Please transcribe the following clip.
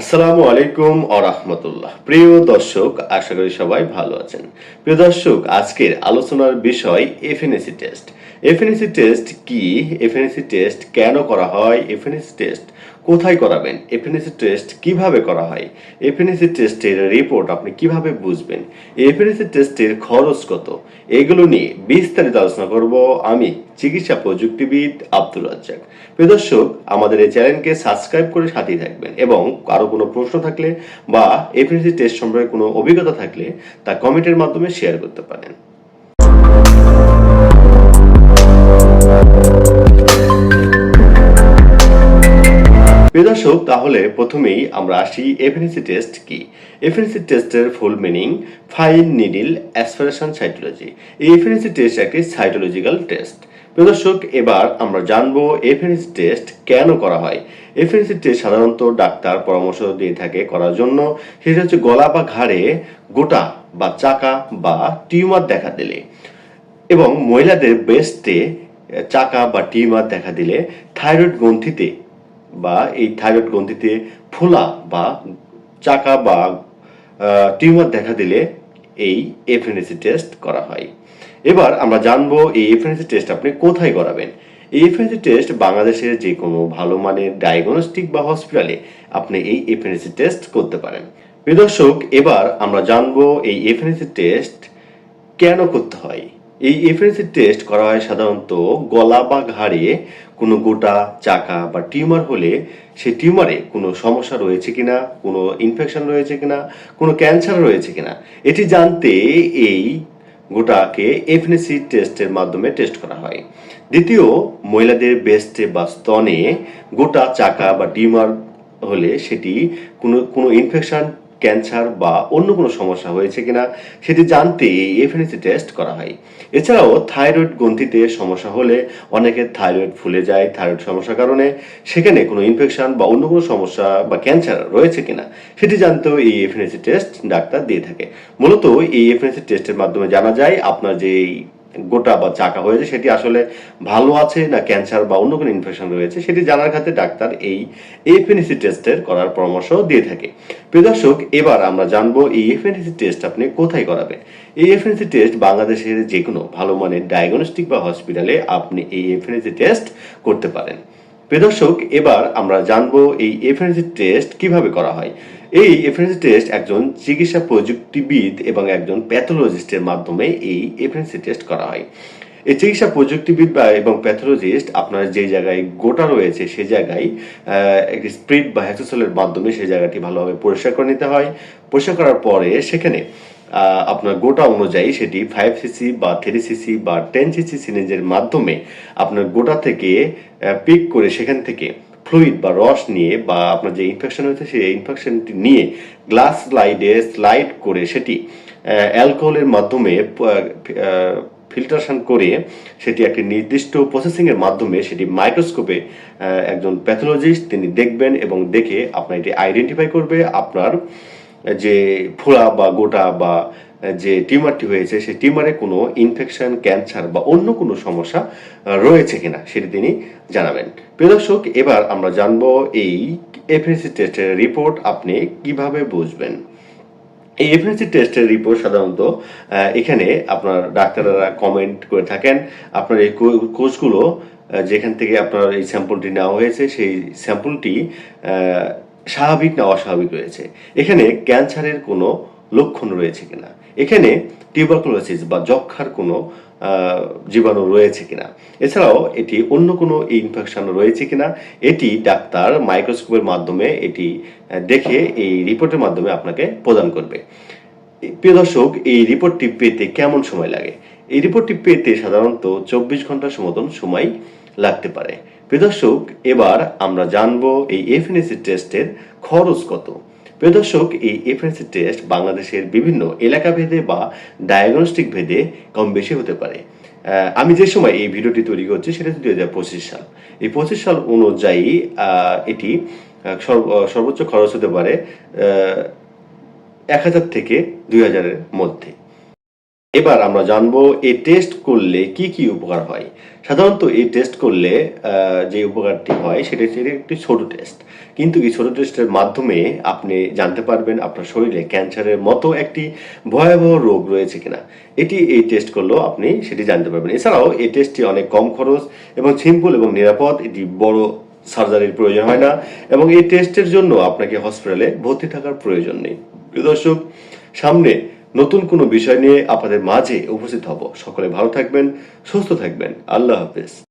আসসালামু আলাইকুম ও রাহমাতুল্লাহ। প্রিয় দর্শক, আশা করি সবাই ভালো আছেন। প্রিয় দর্শক, আজকের আলোচনার বিষয় এফএনএসি টেস্ট। এফএনএসি টেস্ট কি? এফএনএসি টেস্ট কেন করা হয়? এফএনএসি টেস্ট কোথায় করাবেন? এফএনএসি টেস্ট কীভাবে করা হয়? এফএনএসি টেস্টের রিপোর্ট আপনি কীভাবে বুঝবেন? এফএনএসি টেস্টের খরচ কত? এগুলো নিয়ে বিস্তারিত আলোচনা করব আমি, চিকিৎসা প্রযুক্তিবিদ আব্দুল রাজ্জাক। প্রিয় দর্শক, আমাদের এই চ্যানেলকে সাবস্ক্রাইব করে সাথেই থাকবেন এবং কারও কোনো প্রশ্ন থাকলে বা এফএনএসি টেস্ট সম্পর্কে কোনো অভিজ্ঞতা থাকলে তা কমেন্টের মাধ্যমে শেয়ার করতে পারেন। প্রিয় দর্শক, তাহলে প্রথমেই আমরা আসি এফএনসি টেস্ট কি? এফএনসি টেস্টের full meaning fine needle aspiration cytology এই এফএনসি টেস্ট একটি সাইটোলজিক্যাল টেস্ট প্রিয় দর্শক, এবার আমরা জানব এফএনসি টেস্ট কেন করা হয়। এফএনসি টেস্ট সাধারণত ডাক্তার পরামর্শ দিয়ে থাকে করার জন্য। সেটা হচ্ছে গলা বা ঘাড়ে গোটা বা চাকা বা টিউমার দেখা দিলে। এবং মহিলাদের ব্রেস্টে চাকা বা টিউমার দেখা দিলে, থাইরয়েড গ্রন্থিতে বা এই থাইরয়েড গ্রন্থিতে ফোলা বা চাকা বা টিউমার দেখা দিলে এই এফএনএসি টেস্ট করা হয়। এবার আমরা জানব এই এফএনএসি টেস্ট আপনি কোথায় করাবেন? এই এফএনএসি টেস্ট বাংলাদেশের যে কোনো ভালো মানের ডায়াগনস্টিক বা হসপিটালে আপনি এই এফএনএসি টেস্ট করতে পারেন। প্রিয় দর্শক, এবার আমরা জানব এই এফএনএসি টেস্ট কেন করতে হয়? এই এফএনসি টেস্ট করা হয় সাধারণত গলা বা ঘাড়ে কোনো গোটা, চাকা বা টিউমার হলে সেই টিউমারে কোনো সমস্যা রয়েছে কিনা, কোনো ইনফেকশন রয়েছে কিনা, কোনো ক্যান্সার রয়েছে কিনা, এটি জানতে এই গোটাকে এফএনসি টেস্টের মাধ্যমে টেস্ট করা হয়। দ্বিতীয়, মহিলাদের বেস্টে বা স্তনে গোটা, চাকা বা টিউমার হলে সেটি কোনো কোনো ইনফেকশন ক্যান্সার বা অন্য কোনো সমস্যা হয়েছে কিনা সেটি জানতে এই এফএনসি টেস্ট করা হয়। এছাড়াও থাইরয়েড গ্রন্থিতে সমস্যা হলে অনেকের থাইরয়েড ফুলে যায়, থাইরয়েড সমস্যার কারণে সেখানে কোনো ইনফেকশন বা অন্য কোনো সমস্যা বা ক্যান্সার রয়েছে কিনা সেটি জানতেও এই এফএনসি টেস্ট ডাক্তার দিয়ে থাকে। মূলত এই এফএনসি টেস্টের মাধ্যমে জানা যায় আপনার যে গোটা বা চাকা হয়েছে সেটি আসলে ভালো আছে না ক্যান্সার বা অন্য কোনো ইনফেকশন রয়েছে, সেটি জানার ক্ষেত্রে ডাক্তার এই এফএনএসি টেস্টের করার পরামর্শ দিয়ে থাকে। প্রিয় দর্শক, এবার আমরা জানব এই এফএনএসি টেস্ট আপনি কোথায় করাবেন? এই এফএনএসি টেস্ট বাংলাদেশের যে কোনো ভালো মানের ডায়াগনস্টিক বা হসপিটালে আপনি এই এফএনএসি টেস্ট করতে পারেন। প্রিয় দর্শক এবার আমরা জানব এই এফএনসি টেস্ট কীভাবে করা হয়। এই এফএনসি টেস্ট একজন চিকিৎসা প্রযুক্তিবিদ এবং একজন প্যাথোলজিস্টের মাধ্যমে এই এফএনসি টেস্ট করা হয়। এই চিকিৎসা প্রযুক্তিবিদ বা এবং প্যাথোলজিস্ট আপনার যে জায়গায় গোটা রয়েছে, সে জায়গায় একটি স্প্রিট বা হ্যাসোসলের মাধ্যমে সেই জায়গাটি ভালোভাবে পরিষ্কার করে নিতে হয়। পরিষ্কার করার পরে সেখানে আপনার গোটা অনুযায়ী সেটি ফাইভ সিসি বা থ্রি সিসি বা টেন সিসি সিরিঞ্জের মাধ্যমে আপনার গোটা থেকে পিক করে সেখান থেকে ফ্লুইড বা রস নিয়ে বা আপনার যে ইনফেকশন হয়েছে সেই ইনফেকশনটি নিয়ে গ্লাস স্লাইডে স্লাইড করে সেটি অ্যালকোহলের মাধ্যমে ফিল্টারেশন করে সেটি একটি নির্দিষ্ট প্রসেসিংয়ের মাধ্যমে সেটি মাইক্রোস্কোপে একজন প্যাথোলজিস্ট তিনি দেখবেন এবং দেখে আপনার এটি আইডেন্টিফাই করবে, আপনার যে ফোড়া বা গোটা বা যে টিউমারটি হয়েছে সেই টিউমারে কোনো ইনফেকশন ক্যান্সার বা অন্য কোনো সমস্যা রয়েছে কিনা সেটি তিনি জানাবেন। প্রিয় দর্শক, এবার আমরা জানব এই এফএসি টেস্টের রিপোর্ট আপনি কীভাবে বুঝবেন? এই এফএনসি টেস্টের রিপোর্ট সাধারণত এখানে আপনার ডাক্তাররা কমেন্ট করে থাকেন। আপনার এই কোচগুলো যেখান থেকে আপনার এই স্যাম্পলটি নেওয়া হয়েছে, সেই স্যাম্পলটি স্বাভাবিক না অস্বাভাবিক রয়েছে। এখানে ক্যান্সারের কোনো লক্ষণ রয়েছে কিনা? এখানে টিউবারকুলোসিস বা যক্ষার কোনো জীবাণু রয়েছে কিনা? এছাড়াও এটি অন্য কোনো ইনফেকশন রয়েছে কিনা? এটি ডাক্তার মাইক্রোস্কোপের মাধ্যমে এটি দেখে এই রিপোর্টের মাধ্যমে আপনাকে প্রদান করবে। প্রিয় দর্শক, এই রিপোর্টটি পেতে কেমন সময় লাগে? এই রিপোর্টটি পেতে সাধারণত চব্বিশ ঘণ্টার মতন সময় লাগতে পারে। প্রদর্শক এবার আমরা জানব এই এফএনএসি টেস্টের খরচ কত। প্রদর্শক এই এফএনসি টেস্ট বাংলাদেশের বিভিন্ন এলাকা ভেদে বা ডায়াগনস্টিক ভেদে কম বেশি হতে পারে। আমি যে সময় এই ভিডিওটি তৈরি করছি সেটা দুই হাজার পঁচিশ সাল। এই পঁচিশ সাল অনুযায়ী এটি সর্বোচ্চ খরচ হতে পারে এক হাজার থেকে দুই হাজারের মধ্যে। এবার আমরা জানব এই টেস্ট করলে কি কি উপকার হয়। সাধারণত এই টেস্ট করলে যে উপকারটি হয় সেটা হচ্ছে একটি ছোট টেস্ট কিন্তু এই ছোট টেস্টের মাধ্যমে আপনি জানতে পারবেন আপনার শরীরে ক্যান্সারের মতো একটি ভয়াবহ রোগ রয়েছে কিনা। এটি এই টেস্ট করলেও আপনি সেটি জানতে পারবেন। এছাড়াও এই টেস্টটি অনেক কম খরচ এবং সিম্পল এবং নিরাপদ। এটি বড় সার্জারির প্রয়োজন হয় না এবং এই টেস্টের জন্য আপনাকে হসপিটালে ভর্তি থাকার প্রয়োজন নেই। প্রিয় দর্শক, সামনে নতুন কোনো বিষয় নিয়ে আপনাদের মাঝে উপস্থিত হব। সকলে ভালো থাকবেন, সুস্থ থাকবেন। আল্লাহ হাফেজ।